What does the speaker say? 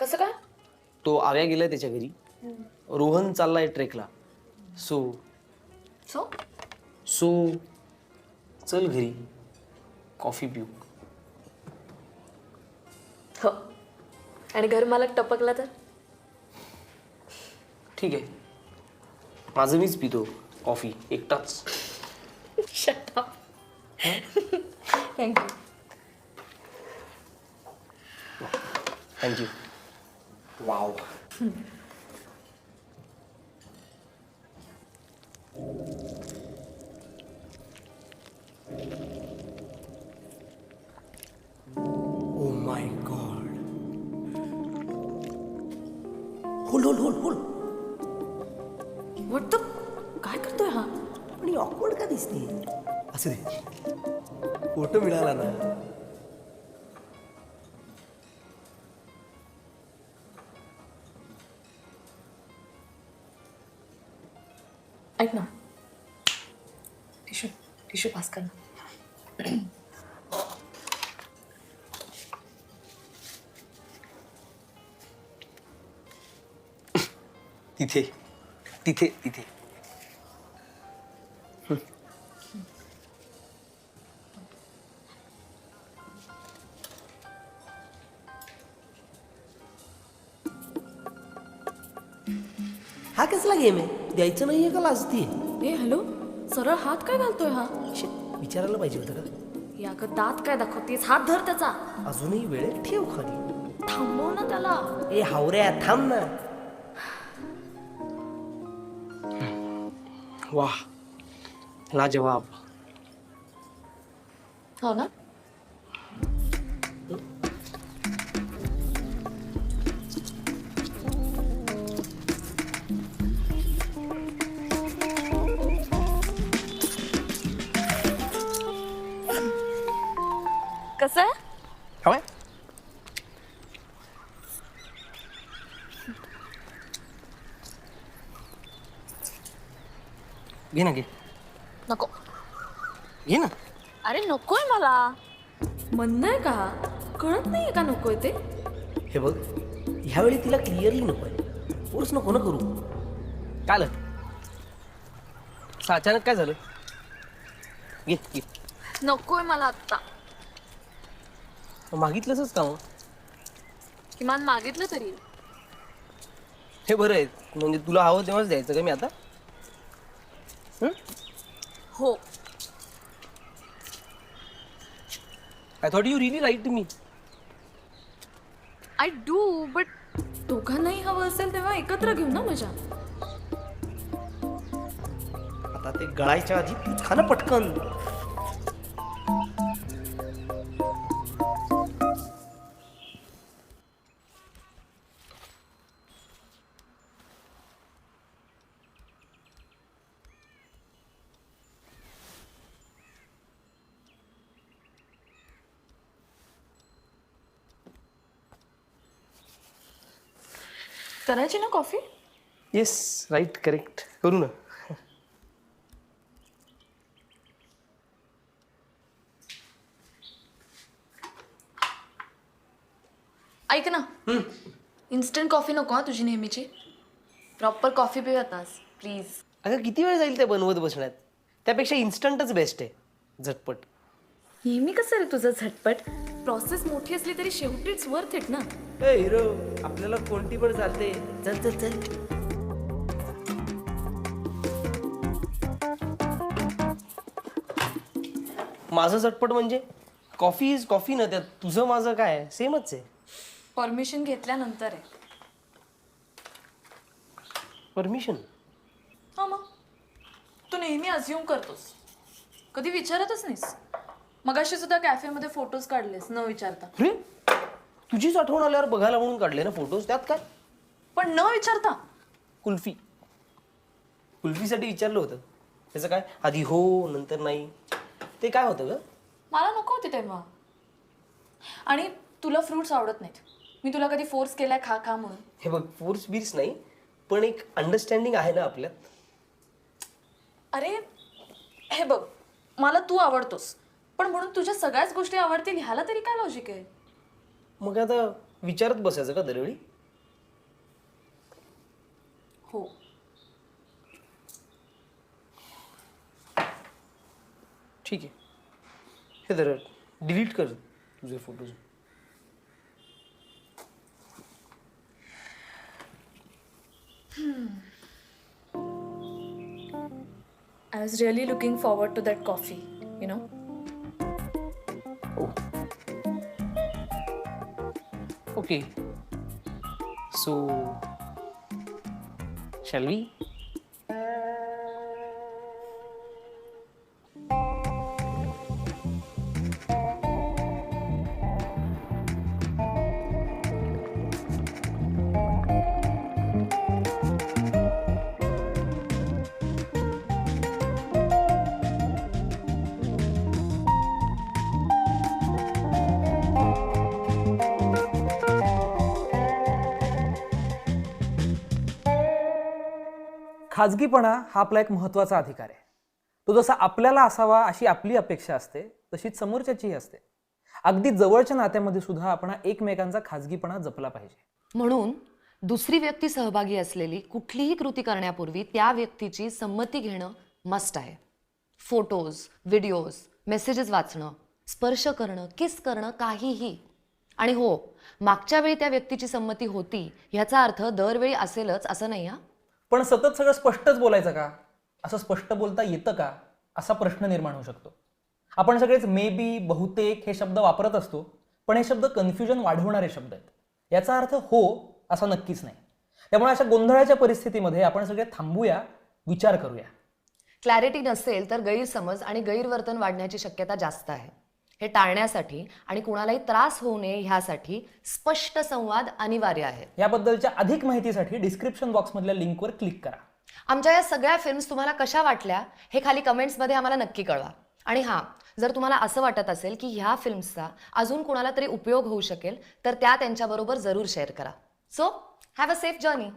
कसं काय? तो आव्या गेलाय त्याच्या घरी. रोहन चाललाय ट्रेकला. सो. सो? सो चल घरी. कॉफी पिऊ. हो. आणि घर मालक टपकला तर? ठीक आहे. माझं मीच पितो कॉफी एकटाच. Shut thank you thank you wow oh my god होल होल होल होल वाटतं काय करतोय हा? पण ही ऑकवर्ड का दिसते? असं दे. फोटो मिळाला ना. ऐक ना. टिशू टिशू पास कर ना. तिथे तिथे तिथे. हा कसला गेम आहे? द्यायचं नाहीये का लाजती? ए हॅलो? सरळ हात काय घालतोय हा? विचारायला पाहिजे होतं का? या ग दात काय दाखवतेस? हात धर त्याचा. अजूनही वेळेत ठेव खाली. थांबव ना त्याला. ए हावऱ्या थांब ना. वाह. लाजवाब. हो ना? घे ना घे. नको. घे ना. अरे नकोय मला. म्हणणं आहे का? कळत नाहीये का नकोय ते? हे बघ ह्यावेळी तिला क्लिअरली नको आहे फोर्स नको ना करू. काय असं अचानक काय झालं? घे घे. नकोय मला आत्ता. मग मागितलंच का मग? किमान मागितलं तरी. हे बरं आहे. म्हणजे तुला हवं तेव्हाच द्यायचं का मी आता? हो? I thought you really write me I do but दोघांनाही हवं असेल तेव्हा एकत्र घेऊ ना मजा. आता ते गळायच्या आधी तूच खा ना पटकन. करायची ना कॉफी? येस राईट करेक्ट करू ना. ऐक ना. इन्स्टंट कॉफी नको हा तुझी नेहमीची. प्रॉपर कॉफी पिऊयात आज प्लीज अगं किती वेळ जाईल ते बनवत बसण्यात? त्यापेक्षा इन्स्टंटच बेस्ट आहे. झटपट. नेहमी कसं रे तुझं झटपट? प्रोसेस मोठी असली तरी शेवटीच वर्थ इट ना. ए हिरो आपल्याला कोणती पण चालते. चल चल चल. माझं झटपट म्हणजे? कॉफी इज कॉफी ना त्यात. तुझं माझं काय? सेमच आहे. परमिशन घेतल्यानंतर आहे. परमिशन? हा मग. तू नेहमी अज्युम करतोस. कधी विचारतच नाहीस. मगाशी सुद्धा कॅफेमध्ये फोटोज काढलेस न विचारता. अरे तुझीच आठवण आल्यावर बघायला म्हणून काढले ना फोटोज त्यात काय? पण न विचारता. कुल्फी. कुल्फीसाठी विचारलं होतं. त्याचं काय? आधी हो नंतर नाही. ते काय होतं ग? मला नको होती तेव्हा. आणि तुला फ्रुट्स आवडत नाहीत. मी तुला कधी फोर्स केलाय खा खा म्हणून. हे बघ फोर्स बिर्स नाही पण एक अंडरस्टँडिंग आहे ना आपल्यात. अरे हे बघ मला तू आवडतोस. पण म्हणून तुझ्या सगळ्याच गोष्टी आवडतील ह्याला तरी काय लॉजिक आहे? मग आता विचारत बसायचं का दरवेळी? हो. ठीक आहे. हे दर डिलीट कर तुझे photos I was really looking forward to that coffee you know Okay. So, shall we? खाजगीपणा हा आपला एक महत्त्वाचा अधिकार आहे. तो जसा आपल्याला असावा अशी आपली अपेक्षा असते तशीच समोरच्याचीही असते. अगदी जवळच्या नात्यामध्ये सुद्धा आपण एकमेकांचा खाजगीपणा जपला पाहिजे. म्हणून दुसरी व्यक्ती सहभागी असलेली कुठलीही कृती करण्यापूर्वी त्या व्यक्तीची संमती घेणं मस्ट आहे. फोटोज व्हिडिओज मेसेजेस वाचणं स्पर्श करणं किस करणं काहीही. आणि हो मागच्या वेळी त्या व्यक्तीची संमती होती ह्याचा अर्थ दरवेळी असेलच असं नाही हा. पण सतत सगळं स्पष्टच बोलायचं का? असं स्पष्ट बोलता येतं का? असा प्रश्न निर्माण होऊ शकतो. आपण सगळेच मे बी बहुतेक हे शब्द वापरत असतो पण हे शब्द कन्फ्युजन वाढवणारे शब्द आहेत. याचा अर्थ हो असा नक्कीच नाही. त्यामुळे अशा गोंधळाच्या परिस्थितीमध्ये आपण सगळे थांबूया विचार करूया. क्लॅरिटी नसेल तर गैरसमज आणि गैरवर्तन वाढण्याची शक्यता जास्त आहे. हे टाळण्यासाठी आणि कुणालाही त्रास होऊ नये ह्यासाठी स्पष्ट संवाद अनिवार्य आहे. याबद्दलच्या अधिक माहितीसाठी डिस्क्रिप्शन बॉक्समधल्या लिंकवर क्लिक करा. आमच्या या सगळ्या फिल्म्स तुम्हाला कशा वाटल्या हे खाली कमेंट्समध्ये आम्हाला नक्की कळवा. आणि हां जर तुम्हाला असं वाटत असेल की ह्या फिल्म्सचा अजून कोणाला तरी उपयोग होऊ शकेल तर त्या त्यांच्याबरोबर जरूर शेअर करा. So have a safe journey